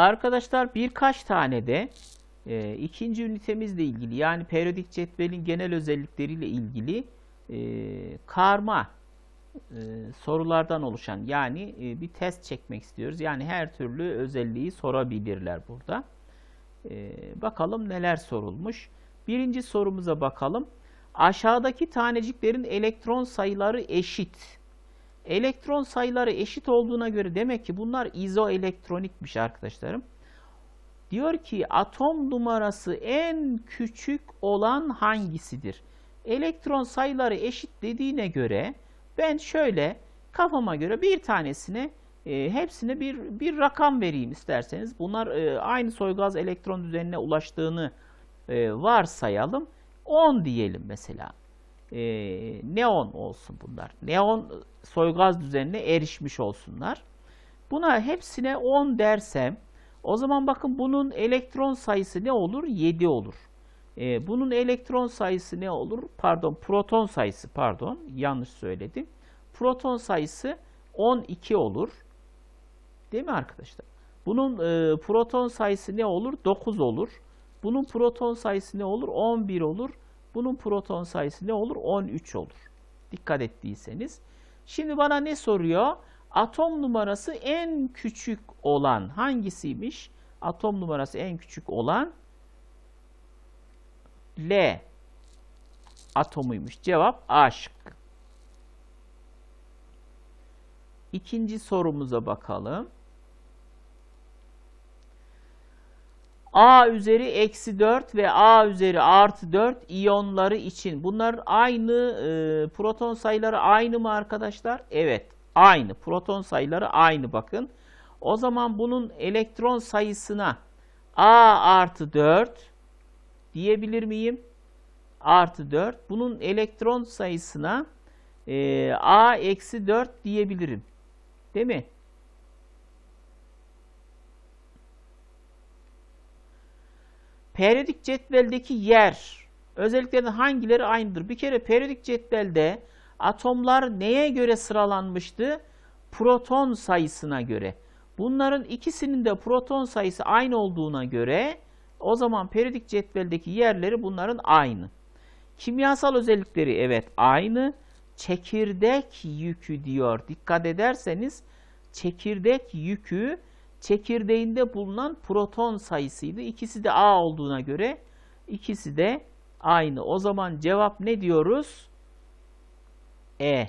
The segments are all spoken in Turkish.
Arkadaşlar birkaç tane de e, ikinci ünitemizle ilgili yani periyodik cetvelin genel özellikleriyle ilgili e, karma e, sorulardan oluşan yani e, bir test çekmek istiyoruz. Yani her türlü özelliği sorabilirler burada. E, bakalım neler sorulmuş. Birinci sorumuza bakalım. Aşağıdaki taneciklerin elektron sayıları eşit. Elektron sayıları eşit olduğuna göre demek ki bunlar izoelektronikmiş arkadaşlarım. Diyor ki atom numarası en küçük olan hangisidir? Elektron sayıları eşit dediğine göre ben şöyle kafama göre bir tanesine e, hepsine bir bir rakam vereyim isterseniz. Bunlar e, aynı soygaz elektron düzenine ulaştığını e, varsayalım. 10 diyelim mesela. E, neon olsun bunlar. Neon soygaz düzenine erişmiş olsunlar. Buna hepsine 10 dersem o zaman bakın bunun elektron sayısı ne olur? 7 olur. E, bunun elektron sayısı ne olur? Pardon, proton sayısı pardon, yanlış söyledim. Proton sayısı 12 olur. Değil mi arkadaşlar? Bunun e, proton sayısı ne olur? 9 olur. Bunun proton sayısı ne olur? 11 olur. Bunun proton sayısı ne olur? 13 olur. Dikkat ettiyseniz. Şimdi bana ne soruyor? Atom numarası en küçük olan hangisiymiş? Atom numarası en küçük olan L atomuymuş. Cevap A şıkkı. İkinci sorumuza bakalım. A üzeri eksi 4 ve A üzeri artı 4 iyonları için. Bunlar aynı e, proton sayıları aynı mı arkadaşlar? Evet aynı. Proton sayıları aynı bakın. O zaman bunun elektron sayısına A artı 4 diyebilir miyim? Artı 4. Bunun elektron sayısına e, A eksi 4 diyebilirim. Değil mi? Periyodik cetveldeki yer özelliklerden hangileri aynıdır? Bir kere periyodik cetvelde atomlar neye göre sıralanmıştı? Proton sayısına göre. Bunların ikisinin de proton sayısı aynı olduğuna göre o zaman periyodik cetveldeki yerleri bunların aynı. Kimyasal özellikleri evet aynı. Çekirdek yükü diyor. Dikkat ederseniz çekirdek yükü çekirdeğinde bulunan proton sayısıydı. İkisi de A olduğuna göre ikisi de aynı. O zaman cevap ne diyoruz? E.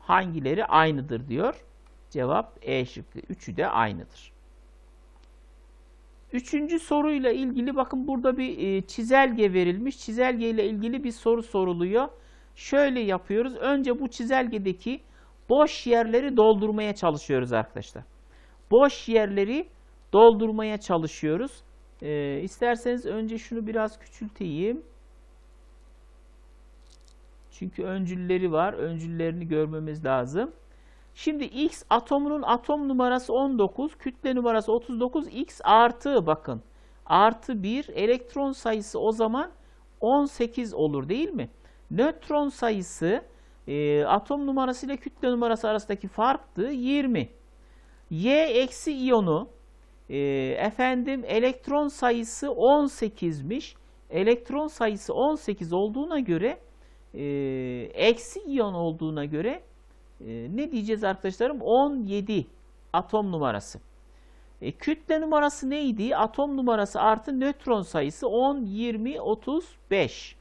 Hangileri aynıdır diyor. Cevap E şıkkı. Üçü de aynıdır. Üçüncü soruyla ilgili bakın burada bir e, çizelge verilmiş. Çizelge ile ilgili bir soru soruluyor. Şöyle yapıyoruz. Önce bu çizelgedeki boş yerleri doldurmaya çalışıyoruz arkadaşlar. Boş yerleri doldurmaya çalışıyoruz. E, isterseniz önce şunu biraz küçülteyim. Çünkü öncülleri var. Öncüllerini görmemiz lazım. Şimdi X atomunun atom numarası 19, kütle numarası 39, X artı bakın. Artı 1 elektron sayısı o zaman 18 olur değil mi? Nötron sayısı e, atom numarası ile kütle numarası arasındaki farktı 20. Y eksi iyonu e, efendim elektron sayısı 18'miş. Elektron sayısı 18 olduğuna göre e, eksi iyon olduğuna göre e, ne diyeceğiz arkadaşlarım? 17 atom numarası. E, kütle numarası neydi? Atom numarası artı nötron sayısı 10, 20, 35.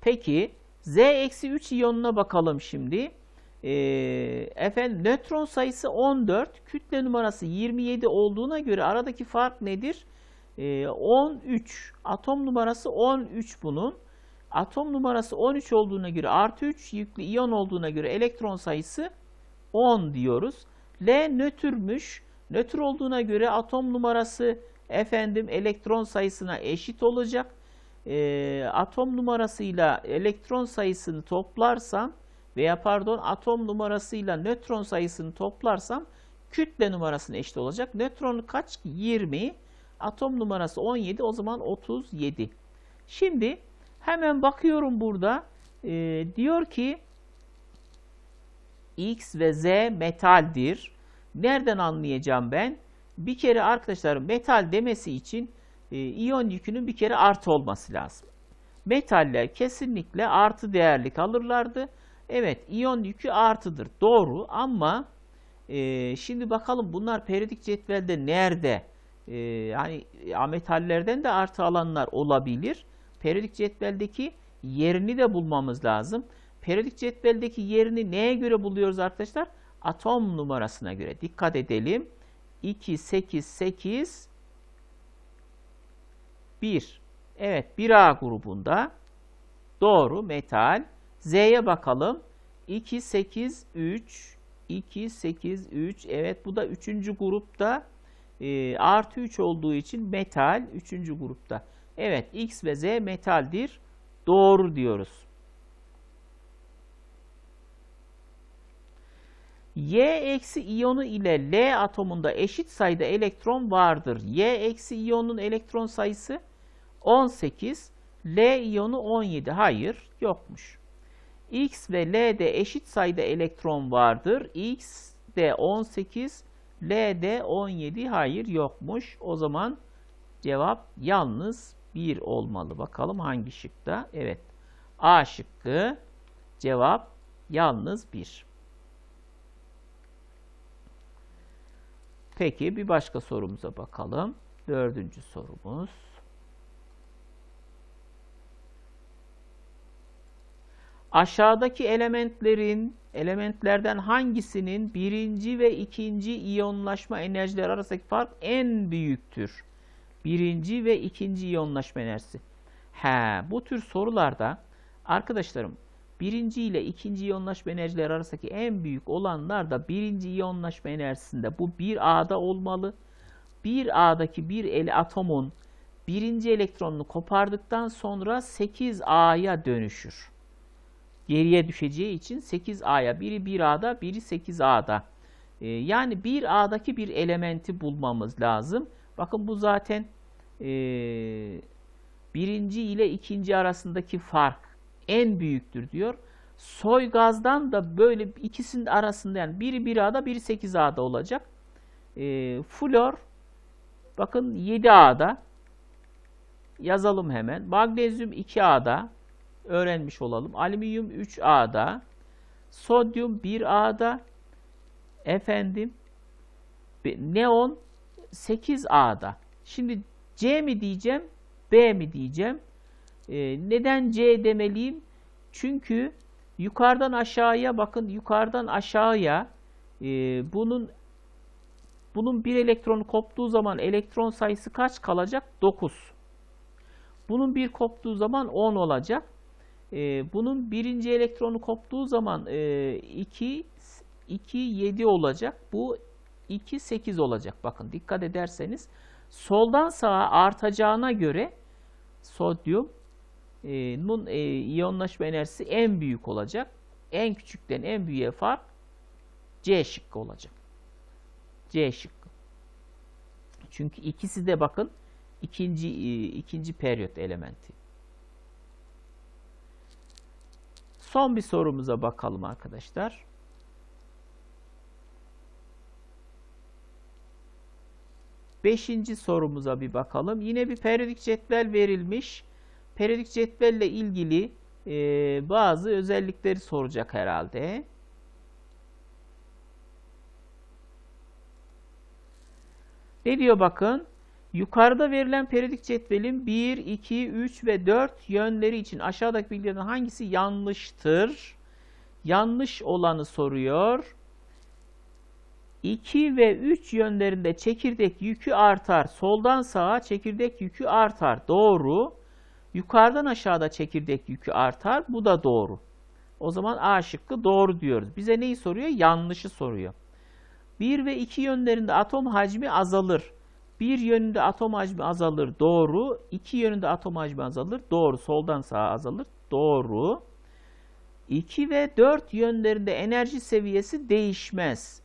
Peki Z-3 iyonuna bakalım şimdi. E, efendim nötron sayısı 14, kütle numarası 27 olduğuna göre aradaki fark nedir? E, 13. Atom numarası 13 bunun. Atom numarası 13 olduğuna göre artı 3 yüklü iyon olduğuna göre elektron sayısı 10 diyoruz. L nötrmüş. Nötr olduğuna göre atom numarası efendim elektron sayısına eşit olacak. E, atom numarasıyla elektron sayısını toplarsam veya pardon atom numarasıyla nötron sayısını toplarsam kütle numarasına eşit olacak. Nötron kaç? 20. Atom numarası 17 o zaman 37. Şimdi hemen bakıyorum burada. E, diyor ki X ve Z metaldir. Nereden anlayacağım ben? Bir kere arkadaşlar metal demesi için e, iyon yükünün bir kere artı olması lazım. Metaller kesinlikle artı değerli kalırlardı. Evet iyon yükü artıdır. Doğru ama e, şimdi bakalım bunlar periyodik cetvelde nerede? E, yani ametallerden de artı alanlar olabilir. Periyodik cetveldeki yerini de bulmamız lazım. Periyodik cetveldeki yerini neye göre buluyoruz arkadaşlar? Atom numarasına göre. Dikkat edelim. 2, 8, 8, 1. Evet 1A grubunda. Doğru metal. Z'ye bakalım. 2, 8, 3, 2, 8, 3. Evet bu da 3. grupta. E, artı 3 olduğu için metal 3. grupta. Evet X ve Z metaldir. Doğru diyoruz. Y eksi iyonu ile L atomunda eşit sayıda elektron vardır. Y eksi iyonun elektron sayısı 18, L iyonu 17. Hayır, yokmuş. X ve L'de eşit sayıda elektron vardır. X de 18, L'de 17. Hayır, yokmuş. O zaman cevap yalnız 1 olmalı. Bakalım hangi şıkta? Evet. A şıkkı cevap yalnız 1. Peki bir başka sorumuza bakalım. Dördüncü sorumuz. Aşağıdaki elementlerin elementlerden hangisinin birinci ve ikinci iyonlaşma enerjileri arasındaki fark en büyüktür? Birinci ve ikinci iyonlaşma enerjisi. He, bu tür sorularda arkadaşlarım birinci ile ikinci iyonlaşma enerjileri arasındaki en büyük olanlar da birinci iyonlaşma enerjisinde bu bir A'da olmalı. Bir A'daki bir el atomun birinci elektronunu kopardıktan sonra 8A'ya dönüşür. Geriye düşeceği için 8A'ya biri 1A'da biri 8A'da. Ee, yani bir A'daki bir elementi bulmamız lazım. Bakın bu zaten e, birinci ile ikinci arasındaki fark en büyüktür diyor. Soy gazdan da böyle ikisinin arasında yani biri 1A'da biri 8A'da olacak. E, flor bakın 7A'da yazalım hemen. Magnezyum 2A'da öğrenmiş olalım. Alüminyum 3A'da sodyum 1A'da efendim neon 8A'da. Şimdi C mi diyeceğim, B mi diyeceğim? Ee, neden C demeliyim? Çünkü yukarıdan aşağıya bakın, yukarıdan aşağıya e, bunun bunun bir elektronu koptuğu zaman elektron sayısı kaç kalacak? 9. Bunun bir koptuğu zaman 10 olacak. Ee, bunun birinci elektronu koptuğu zaman e, 2 2 7 olacak. Bu 2 8 olacak. Bakın dikkat ederseniz soldan sağa artacağına göre sodyumun e, e, iyonlaşma enerjisi en büyük olacak. En küçükten en büyüğe fark C şıkkı olacak. C şıkkı. Çünkü ikisi de bakın ikinci e, ikinci periyot elementi. Son bir sorumuza bakalım arkadaşlar. Beşinci sorumuza bir bakalım. Yine bir periyodik cetvel verilmiş. Periyodik cetvelle ilgili e, bazı özellikleri soracak herhalde. Ne diyor bakın? Yukarıda verilen periyodik cetvelin 1, 2, 3 ve 4 yönleri için aşağıdaki bilgilerden hangisi yanlıştır? Yanlış olanı soruyor. 2 ve 3 yönlerinde çekirdek yükü artar. Soldan sağa çekirdek yükü artar. Doğru. Yukarıdan aşağıda çekirdek yükü artar. Bu da doğru. O zaman A şıkkı doğru diyoruz. Bize neyi soruyor? Yanlışı soruyor. 1 ve 2 yönlerinde atom hacmi azalır. Bir yönünde atom hacmi azalır. Doğru. İki yönünde atom hacmi azalır. Doğru. Soldan sağa azalır. Doğru. 2 ve 4 yönlerinde enerji seviyesi değişmez.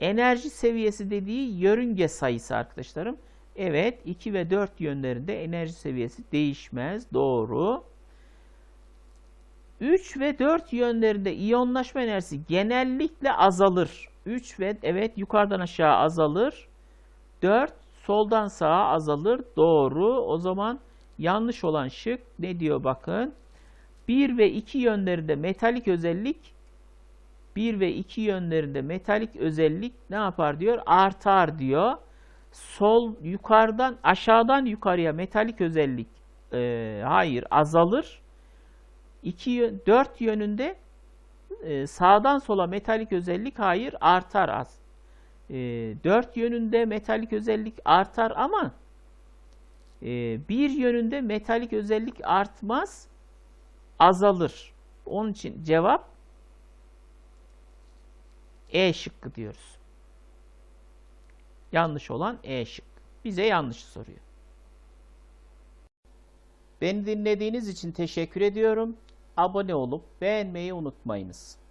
Enerji seviyesi dediği yörünge sayısı arkadaşlarım. Evet 2 ve 4 yönlerinde enerji seviyesi değişmez. Doğru. 3 ve 4 yönlerinde iyonlaşma enerjisi genellikle azalır. 3 ve evet yukarıdan aşağı azalır. 4 soldan sağa azalır. Doğru. O zaman yanlış olan şık ne diyor bakın. 1 ve 2 yönlerinde metalik özellik 1 ve 2 yönlerinde metalik özellik ne yapar diyor? Artar diyor. Sol yukarıdan aşağıdan yukarıya metalik özellik e, hayır azalır. 2 yön, 4 yönünde e, sağdan sola metalik özellik hayır artar az. E, 4 yönünde metalik özellik artar ama e, bir yönünde metalik özellik artmaz azalır. Onun için cevap E şıkkı diyoruz. Yanlış olan E şıkkı. Bize yanlış soruyor. Beni dinlediğiniz için teşekkür ediyorum. Abone olup beğenmeyi unutmayınız.